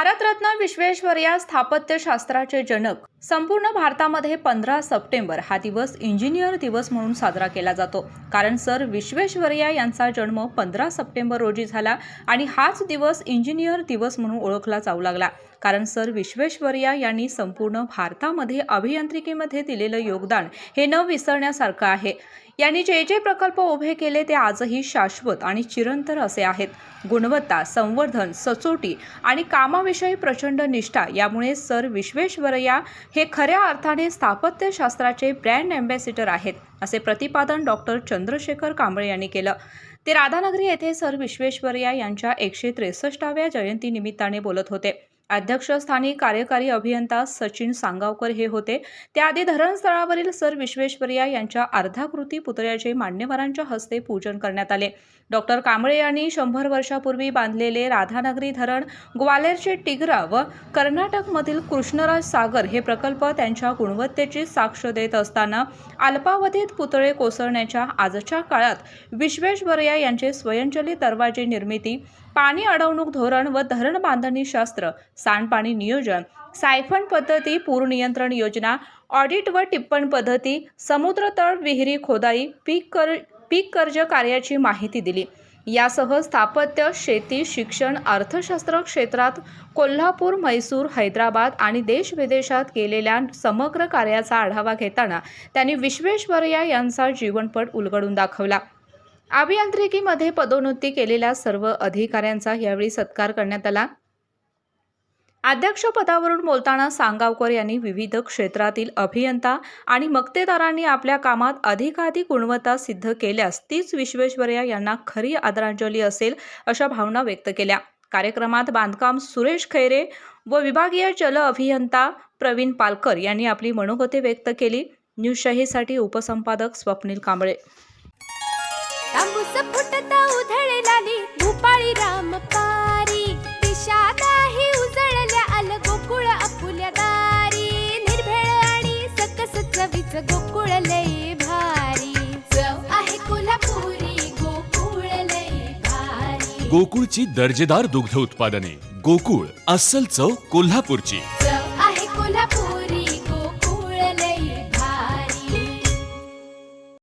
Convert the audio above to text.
भारतरत्न विश्वेश्वरय्या स्थापत्यशास्त्राचे जनक. संपूर्ण भारतामध्ये पंधरा सप्टेंबर हा दिवस इंजिनियर दिवस म्हणून साजरा केला जातो. कारण सर विश्वेश्वरय्या यांचा जन्म पंधरा सप्टेंबर रोजी झाला आणि हाच दिवस इंजिनियर दिवस म्हणून ओळखला जाऊ लागला. कारण सर विश्वेश्वरय्या यांनी संपूर्ण भारतामध्ये अभियांत्रिकीमध्ये दिलेलं योगदान हे न विसरण्यासारखं आहे. यांनी जे जे प्रकल्प उभे केले ते आजही शाश्वत आणि चिरंतर असे आहेत. गुणवत्ता संवर्धन सचोटी आणि कामाविषयी प्रचंड निष्ठा यामुळे सर विश्वेश्वरय्या हे खऱ्या अर्थाने स्थापत्यशास्त्राचे ब्रँड अँबॅसिडर आहेत असे प्रतिपादन डॉक्टर चंद्रशेखर कांबळे यांनी केलं. ते राधानगरी येथे सर विश्वेश्वरया यांच्या एकशे त्रेसष्टाव्या जयंतीनिमित्ताने बोलत होते. अध्यक्षस्थानी कार्यकारी अभियंता सचिन सांगावकर हे होते. त्याआधी धरणस्थळावरील सर विश्वेश्वरय्या यांच्या अर्धाकृती पुतळ्याचे मान्यवरांच्या हस्ते पूजन करण्यात आले. डॉक्टर कांबळे यांनी शंभर वर्षापूर्वी बांधलेले राधानगरी धरण ग्वालेरचे टिगरा व कर्नाटकमधील कृष्णराज सागर हे प्रकल्प त्यांच्या गुणवत्तेची साक्ष देत असताना अल्पावधीत पुतळे कोसळण्याच्या आजच्या काळात विश्वेश्वरया यांचे स्वयंचलित दरवाजे निर्मिती पाणी अडवणूक धोरण व धरण बांधणी शास्त्र सांडपाणी नियोजन सायफन पद्धती पूर नियंत्रण योजना ऑडिट व टिप्पण पद्धती समुद्रतळ विहिरी खोदाई पीक कर पीक कर्ज कार्याची माहिती दिली. यासह स्थापत्य शेती शिक्षण अर्थशास्त्र क्षेत्रात कोल्हापूर म्हैसूर हैदराबाद आणि देशविदेशात केलेल्या समग्र कार्याचा आढावा घेताना त्यांनी विश्वेश्वरया यांचा जीवनपट उलगडून दाखवला. अभियांत्रिकीमध्ये पदोन्नती केलेल्या सर्व अधिकाऱ्यांचा यावेळी सत्कार करण्यात आला. अध्यक्षपदावरून बोलताना सांगावकर यांनी विविध क्षेत्रातील अभियंता आणि मक्तेदारांनी आपल्या कामात अधिकाधिक गुणवत्ता सिद्ध केल्यास तीच विश्वेश्वर्या यांना खरी आदरांजली असेल अशा भावना व्यक्त केल्या. कार्यक्रमात बांधकाम सुरेश खैरे व विभागीय जल अभियंता प्रवीण पालकर यांनी आपली मनोगते व्यक्त केली. न्यूज शाहीसाठी उपसंपादक स्वप्नील कांबळे. तांबूस फुटता उधळलाली भूपाळी राम पारी दिशा उजळल्या आल गोकुळ आपुल्या दारी. निर्भेळ आणि सकस चवीच गोकुळ लई भारी. चव आहे कोल्हापुरी गोकुळ लई भारी. गोकुळची दर्जेदार दुग्ध उत्पादने. गोकुळ अस्सल चव कोल्हापूरची.